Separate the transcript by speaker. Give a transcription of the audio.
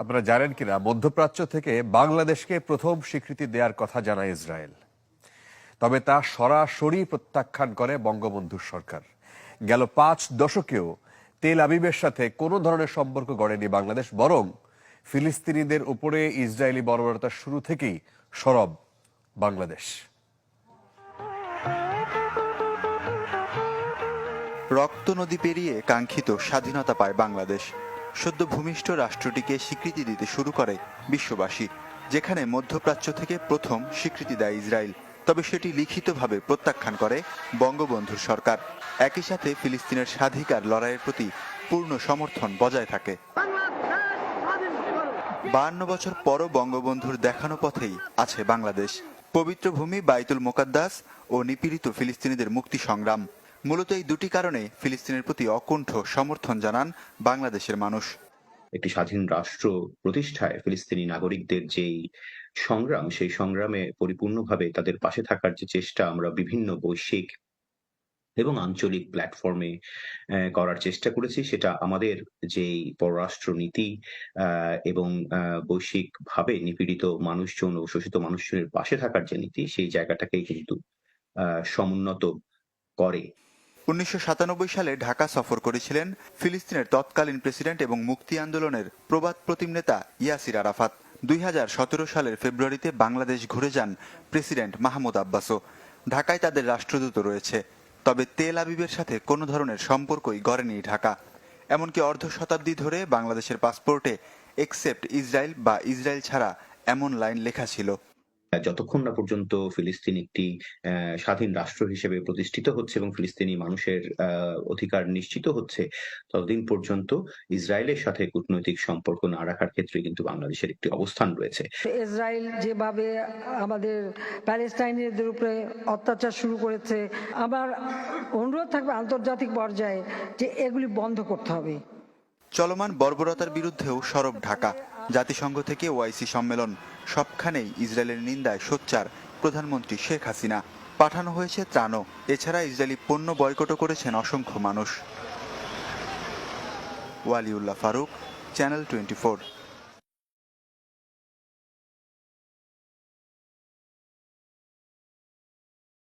Speaker 1: আপনারা জানেন কিনা, মধ্যপ্রাচ্য থেকে বাংলাদেশকে প্রথম স্বীকৃতি দেওয়ার কথা জানায় ইসরায়েল। তবে তা সরাসরি প্রত্যাখ্যান করে বঙ্গবন্ধুর সরকার। গেল পাঁচ দশকেও তেল আবিবের সাথে কোনো ধরনের সম্পর্ক গড়েনি বাংলাদেশ, বরং ফিলিস্তিনিদের উপরে ইসরায়েলি বর্বরতার শুরু থেকেই সরব বাংলাদেশ।
Speaker 2: রক্ত নদী পেরিয়ে কাঙ্ক্ষিত স্বাধীনতা পায় বাংলাদেশ। সদ্য ভূমিষ্ঠ রাষ্ট্রটিকে স্বীকৃতি দিতে শুরু করে বিশ্ববাসী, যেখানে মধ্যপ্রাচ্য থেকে প্রথম স্বীকৃতি দেয় ইসরায়েল। তবে সেটি লিখিতভাবে প্রত্যাখ্যান করে বঙ্গবন্ধুর সরকার। একই সাথে ফিলিস্তিনের স্বাধিকার লড়াইয়ের প্রতি পূর্ণ সমর্থন বজায় থাকে। বাহান্ন বছর পরও বঙ্গবন্ধুর দেখানো পথেই আছে বাংলাদেশ। পবিত্র ভূমি বাইতুল মোকাদ্দাস ও নিপীড়িত ফিলিস্তিনিদের মুক্তি সংগ্রাম। মূলত এই দুটি কারণে ফিলিস্তিনের প্রতি অকুণ্ঠ সমর্থন জানান বাংলাদেশের মানুষ।
Speaker 3: একটি স্বাধীন রাষ্ট্র প্রতিষ্ঠায় ফিলিস্তিনি নাগরিকদের যেই সংগ্রাম, সেই সংগ্রামে পরিপূর্ণভাবে তাদের পাশে থাকার যে চেষ্টা আমরা বিভিন্ন বৈশ্বিক এবং আঞ্চলিক প্ল্যাটফর্মে করার চেষ্টা করেছি, সেটা আমাদের যেই পররাষ্ট্র নীতি এবং বৈশ্বিকভাবে নিপীড়িত মানুষজন ও শোষিত মানুষজনের পাশে থাকার যে নীতি, সেই জায়গাটাকেই কিন্তু সমুন্নত করে।
Speaker 2: উনিশশো সাতানব্বই সালে ঢাকা সফর করেছিলেন ফিলিস্তিনের তৎকালীন প্রেসিডেন্ট এবং মুক্তি আন্দোলনের প্রবাদ প্রতিম নেতা ইয়াসির আরাফাত। দুই হাজার সতেরো সালের ফেব্রুয়ারিতে বাংলাদেশ ঘুরে যান প্রেসিডেন্ট মাহমুদ আব্বাসও। ঢাকায় তাদের রাষ্ট্রদূত রয়েছে। তবে তেল আবিবের সাথে কোনো ধরনের সম্পর্কই গড়েনি ঢাকা। এমনকি অর্ধ শতাব্দী ধরে বাংলাদেশের পাসপোর্টে এক্সেপ্ট ইসরায়েল বা ইসরায়েল ছাড়া এমন লাইন লেখা ছিল।
Speaker 3: যতক্ষণ না পর্যন্ত ফিলিস্তিন একটি আহ, স্বাধীন রাষ্ট্র হিসেবে প্রতিষ্ঠিত হচ্ছে এবং ফিলিস্তিনি মানুষের আহ, অধিকার নিশ্চিত হচ্ছে ততদিন পর্যন্ত ইসরায়েলের সাথে কূটনৈতিক সম্পর্ক না রাখার ক্ষেত্রে কিন্তু বাংলাদেশের একটি অবস্থান রয়েছে।
Speaker 4: ইসরায়েল যেভাবে আমাদের প্যালেস্টাইনিদের উপরে অত্যাচার শুরু করেছে আমার অনুরোধ থাকবে আন্তর্জাতিক পর্যায়ে যে এগুলি বন্ধ করতে হবে।
Speaker 2: চলমান বর্বরতার বিরুদ্ধেও সরব ঢাকা। জাতিসংঘ থেকে ওআইসি সম্মেলন। সবখানেই ইসরায়েলের নিন্দায় সোচ্চার প্রধানমন্ত্রী শেখ হাসিনা। পাঠানো হয়েছে ত্রাণও। এছাড়া ইসরায়েলি পণ্য বয়কটও করেছেন অসংখ্য মানুষ। Waliullah Faruk, channel twenty